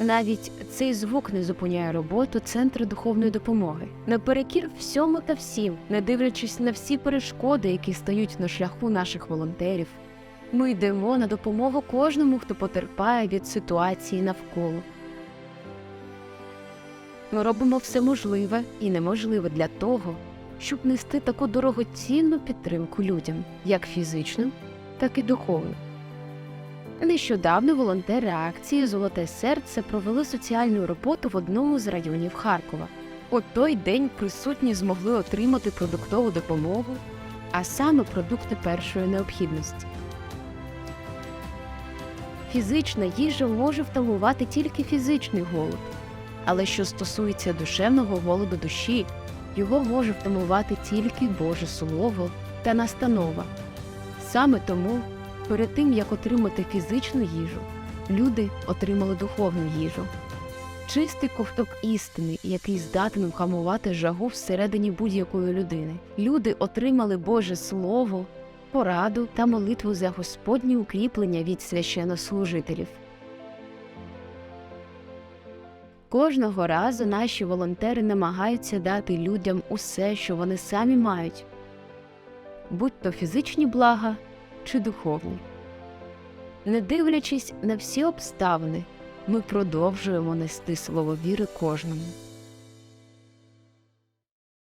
Навіть цей звук не зупиняє роботу центру духовної допомоги. Наперекір всьому та всім, не дивлячись на всі перешкоди, які стають на шляху наших волонтерів, ми йдемо на допомогу кожному, хто потерпає від ситуації навколо. Ми робимо все можливе і неможливе для того, щоб нести таку дорогоцінну підтримку людям, як фізичну, так і духовну. Нещодавно волонтери акції Золоте серце провели соціальну роботу в одному з районів Харкова. У той день присутні змогли отримати продуктову допомогу, а саме продукти першої необхідності. Фізична їжа може втамувати тільки фізичний голод, але що стосується душевного голоду душі, його може втамувати тільки Боже Слово та настанова. Саме тому перед тим, як отримати фізичну їжу, люди отримали духовну їжу. Чистий ковток істини, який здатен вхамувати жагу всередині будь-якої людини. Люди отримали Боже Слово, пораду та молитву за Господнє укріплення від священнослужителів. Кожного разу наші волонтери намагаються дати людям усе, що вони самі мають, будь то фізичні блага чи духовні. Не дивлячись на всі обставини, ми продовжуємо нести слово віри кожному.